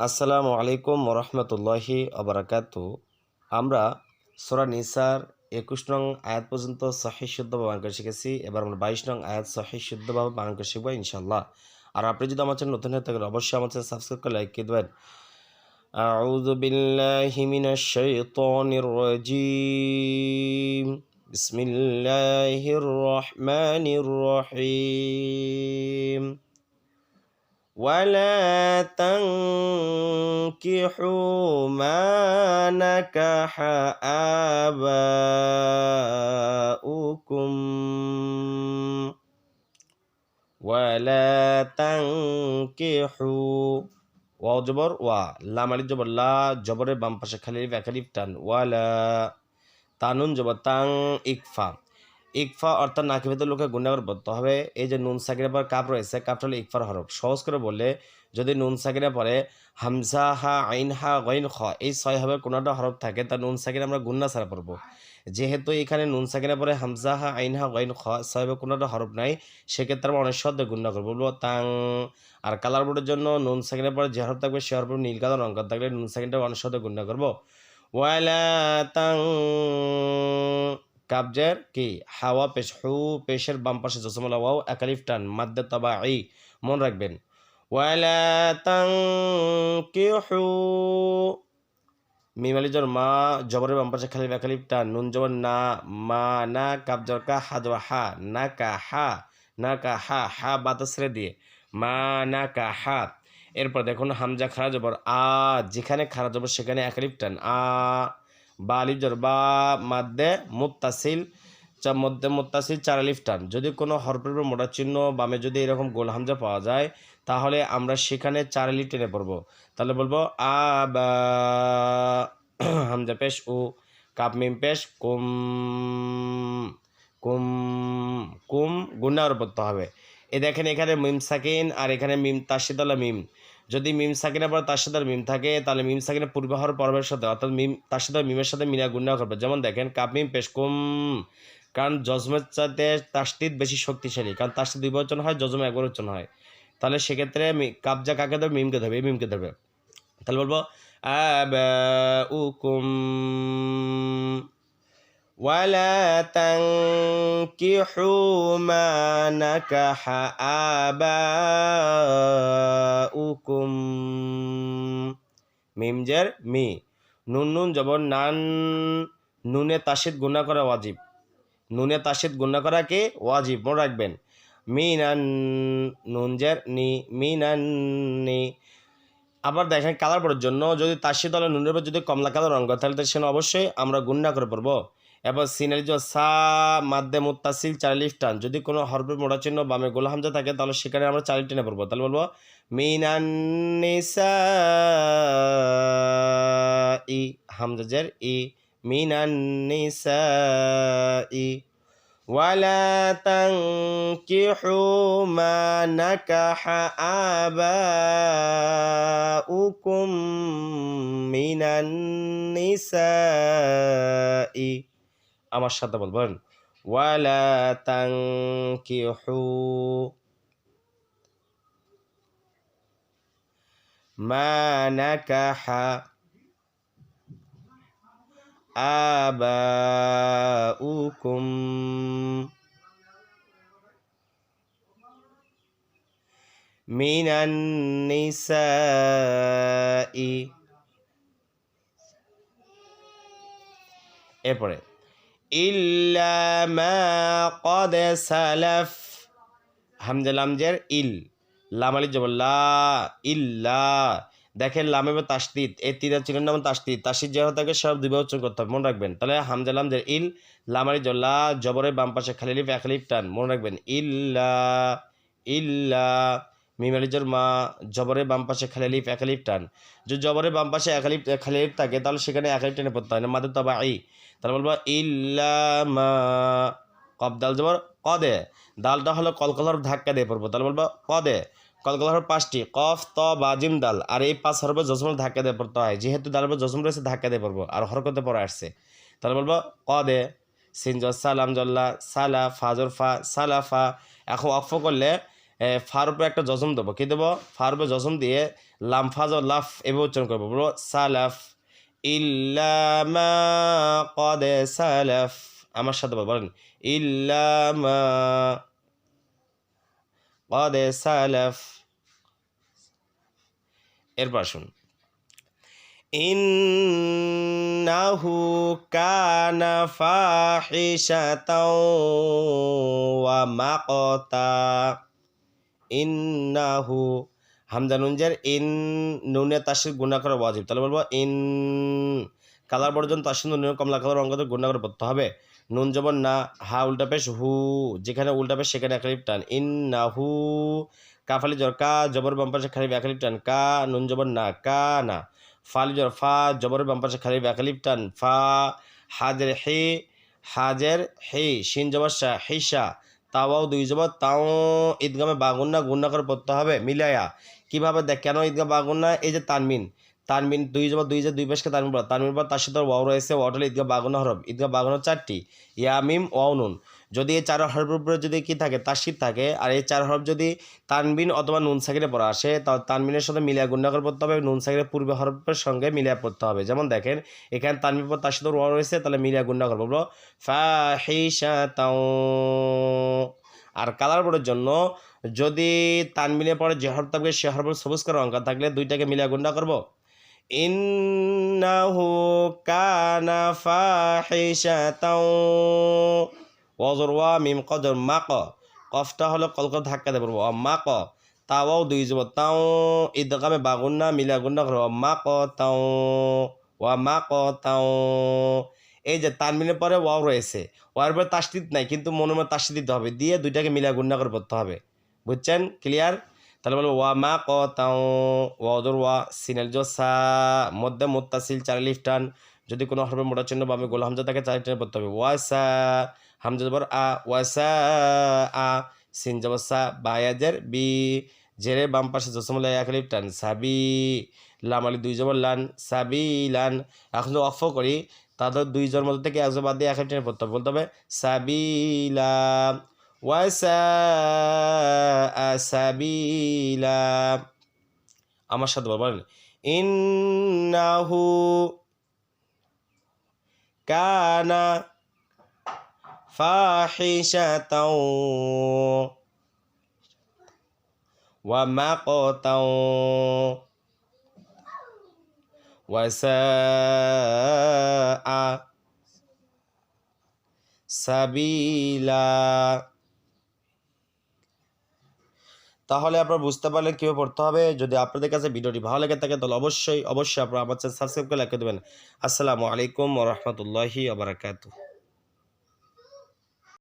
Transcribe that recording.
আসসালামু আলাইকুম ওরহমতুল্লাহি আবরাকাত আমরা সোরা নিসার একুশ নং আয়াত পর্যন্ত সহি শুদ্ধভাবে বানান করে শিখেছি এবার আমরা বাইশ নং আয়াত সহি শুদ্ধভাবে বানান করে শিখবো ইনশাল্লাহ আর আপনি যদি আমার চ্যানেল নতুন হয়ে থাকেন অবশ্যই আমার চ্যানেল সাবস্ক্রাইব করে লাইক করে দেবেন أعوذ بالله من الشيطان الرجيم بسم الله الرحمن الرحيم ولا تنكحوا ما نكح آباؤكم ولا تنكحوا ওয়াও জবর ওয়া লামালি জবর লা জবরের বাম পাশে খালি একালিফ টান ওয়ালা তানুন জবর তাং ইকফা ইকফা অর্থাৎ নাকি ভেতর লোকে গুণাগর বলতে হবে। এই যে নুন সাকিরের পর কাপ রয়েছে, কাপটা হলো ইকফার হরফ। সহজ করে বললে, যদি নুন সাকিরে পরে হামজা হা, আইন হা, গইন খ এই ছয় হবে কোনোটা হরফ থাকে, তা নুন সাকিরে আমরা গুন্না ছাড়া পড়ব। যেহেতু এখানে নুন সাকিরে পরে হামজা হা, আইন হা, গইন খ ছয় হবে কোনোটা হরফ নাই, সেক্ষেত্রে আমরা অনেক শব্দে গুন্না করব। বলব, তাং। আর কালার বোর্ডের জন্য নুন সেকেন্ডের পরে যে হরফ থাকবে, সে হরফ নীল কালার রঙ থাকলে নুন সেকেন্ডে অনেক শব্দে গুন্না করব। ওয়ালা তাং। কাবজের কি? হাওয়া, পেশ, হু, পেশের বাম পাশে জসমলা, ওয়াও, একালিফ, টান, মাদ্দে তবা ই মন রাখবেন। ওয়ালা তাং কি হু মিমালি মা, জবরের বাম পাশে খালি একালিফ, টান, নুন জবর, না, মা, না কাবজর কা, হা জবর, হা, না, কা, হা, না, কা, হা হা বাতাসরে দিয়ে, মা, না, কা, হা। এরপর দেখুন হামজা খারা জবর, আ, যেখানে খারা জবর, সেখানে একালিফ, টান, আ বা আলিফ জর, বা মাদ্দে মুত্তাসিল মধ্যে মুত্তাসিল চার আলিফ টান যদি কোনো হরফের উপর মোটা চিহ্ন বামে যদি এরকম গোল হামজা পাওয়া যায়, তাহলে আমরা সেখানে চার আলিফ টেনে পড়ব। তাহলে বলব, আ, বা, হামজা পেশ, উ, কাপ মিম পেশ, কুম কুম কুম গুন্ডার পড়তে হবে। এ দেখেন এখানে মিম সাকিন আর এখানে মিম তাসিদালা মিম। যদি মিম সাকিনের পর তার সাথে মিম থাকে, তাহলে মিম সাকিনের পূর্বাহর পর্বের সাথে, অর্থাৎ মিম, তার সাথে মিমের সাথে মিনা গুন্ডা করবে যেমন দেখেন, কাপ মিম পেশ কুম। কারণ জজমের চাইতে তাস্তিদ বেশি শক্তিশালী, কারণ তাস্তিদ দুই বচন হয়, জজম এক বচন হয়। তাহলে সেক্ষেত্রে কাবজা কাকে ধরবে? মিমকে ধরবে, এই মিমকে ধরবে। তাহলে বলব আবাউকুম ولا تنكحوا ما نكح آباؤكم মিম জের মি নুন নুন জবর নান নুনে তাসিদ গুণা করা ওয়াজিব নুনে তাসিদ গুণা করা কে ওয়াজিব মনে রাখবেন মিনান নুন জের নি মিনান নি আবার দেখেন কালার পড়ার জন্য যদি তাসিদ হলে নুনের উপর যদি কমলা কালার রঙ করে তাহলে তো সেখানে অবশ্যই আমরা গুণা করে পড়বো এবার সিনারি যে সা মাদ্দে মুত্তাসিল চালিশ টান যদি কোনো হরফের মোড়া চিহ্ন বামে গোলা হামজা থাকে তাহলে সেখানে আমরা চালি টেনে পড়বো তাহলে বলবো মিনান্নিসা ই হামজাজের ই মিনান্নিসা ই ولا تنكحوا ما نكح آباؤكم من النساء আমার সাথে বলবেন ওয়ালা তাংকিহু মা এরপরে ইল্লা মা কদ সালাফ। হামজা লামজের ইল। লাম আলি জবর লা ইল্লা। দেখেন লাম এবং তাসদিদ, এই তিন চিহ্নের নাম তাসদিদ। তাসিদ যেহেতু থাকে সব দুইবার করতে হবে, মনে রাখবেন। তাহলে হামজা লামজের ইল, লাম আলি জবর লা জবরের বাম পাশে খালি লিফ, এক লিফ টান, মনে রাখবেন। ইল্লা ইল্লা। মিম আলিজর মা জবরের বাম পাশে খালি লিফ, এক লিফ টান। যদি জবরের বাম পাশে এক লিফ, খালি লিফ থাকে, তাহলে সেখানে এক লিফ টেনে পড়তে হয় না। মাদের তবা আই তাহলে বলব ইল্লামা কব দাল জবর, কদে। দালটা হলো কলকলার ধাক্কা দিয়ে পড়ব। তাহলে বলব, কদে। কলকলার পাঁচটি, কফ, ত, বা, জিম দাল। আর এই পাঁচ হরফে জসমর ধাক্কা দিয়ে পড়তে হয়। যেহেতু উপর জসম রয়েছে, ধাক্কা দিয়ে পড়ব। আর হরকতে পড়ে আসছে। তাহলে বলব, কদে। সিনজ সালাম, জল্লা, সালা ফাজর ফা সালাফা এখন অক্ষ করলে ফার উপরে একটা জজম দেবো। কি দেবো? ফার উপরে জজম দিয়ে লাম ফাজ লাফ এভাবে উচ্চারণ করব। বলব সালাফ ইল্লামা সালাফ। আমার সাথে বল, বলেন ইল্লামা কদে সালাফ। এরপর শুন ইন্নাহু কানা ফাহিশাতাও ওয়া মাকতা। ইন্নাহু। হামজা নুনজের ইন, নুনে তাসির গুণা করে ওয়াজিব। তাহলে বলব ইন, কালার বর্জন তাসির নুন কমলা কালার অঙ্কতে গুণা করে পড়তে হবে। নুন জবর না, হা উল্টা পেশ, হু, যেখানে উল্টা পেশ, সেখানে একালিপ টান। ইন না হু কাফালি জর, কা, জবর বাম পাশে খালি একালিপ টান। কা, নুন জবর না, কা না। ফালি জর, ফা জবর বাম পাশে খালি একালিপ টান। ফা, হাজের হে হাজের হে, শিন জবর শা হিসা তাওয়াও দুই জবর তাও ঈদগামে বাগুন্না, গুন্না করে পড়তে হবে। মিলায়া, কীভাবে দেখ, কেন ঈদগাহ বাগুন্না? এই যে তানমিন তানমিন দুই জবর দুই যে দুই পেশকে তানমিন পড়া তানমিন পর তার সাথে ওয়াও রয়েছে ওয়াটালে ঈদগাহ বাগুন্না হরফ। ঈদগাহ বাগুন্না চারটি। ইয়ামিম, ওয়াও, নুন। যদি এই চার হরফের উপরে যদি কি থাকে তাসির থাকে, আর এই চার হরফ যদি তানবিন অথবা নুন সাকিরে পড়া আসে তা তানবিনের সাথে মিলিয়া গুন্না করে পড়তে হবে, নুন সাকিরের পূর্বে হরফের সঙ্গে মিলিয়া পড়তে হবে। যেমন দেখেন, এখানে তানবিন পর তার সাথে ওয়াও রয়েছে, তাহলে মিলিয়া গুন্না করে ফাহিশা তাও আর কালার বোর্ডের জন্য যদি তানবিনের পরে যে হরফ থাকবে, সে হরফ সবুজ করে অঙ্ক থাকলে দুইটাকে মিলিয়ে গুন্ডা করব। কানা ফাহিশাতাও ওয়াজর ওয়া মিম কদর মাক কফটা হলো কলকত ধাক্কা দেবো মাক তাওয়াও দুই যাব তাও ঈদগামে বাগুন্না মিলা গুন্না করব মাক তাও ওয়া মাক তাও এই যে তানমিনের পরে ওয়াও রয়েছে। ওয়ার পরে তাসদিদ নাই, কিন্তু মনে মনে তাসদিদ দিতে হবে। দিয়ে দুইটাকে মিলা গুন্ডা করে পড়তে হবে। বুঝছেন? ক্লিয়ার তাহলে বলব, ওয়া মা ক তাও ওয়াদর ওয়া সিনেল জো সা মধ্যে মোত্তাসিল, চার লিফটান। যদি কোনো হরফের মোটা চিহ্ন বা আমি গোল হামজা তাকে চার টেনে পড়তে হবে। ওয়া সা হামজা জবর আ, ওয়া সা আ, সিন জবর সা বায়াজের বি। জেরে বাম পাশে জসমুল এক লিফটান, সাবি। লাম আলি দুই জবর লান, সাবি লান। এখন অফ করি তাদের দুইজন মধ্যে থেকে একজন বাদ দিয়ে এক টেনে পড়তে হবে। বলতে হবে সাবিলা ওয়াসা সাবিলা আমার সাথে বলেন ইন্নাহু কানা ফাহিশাতাও ওয়া মাকতাও ওয়াসা সাবিলা তাহলে আপনারা বুঝতে পারলেন কীভাবে পড়তে হবে। যদি আপনাদের কাছে ভিডিওটি ভালো লেগে থাকে, তাহলে অবশ্যই অবশ্যই আপনারা আমার চ্যানেল সাবস্ক্রাইব করে লিখে দেবেন। আসসালামু আলাইকুম রহমতুল্লাহি আবরাকাতু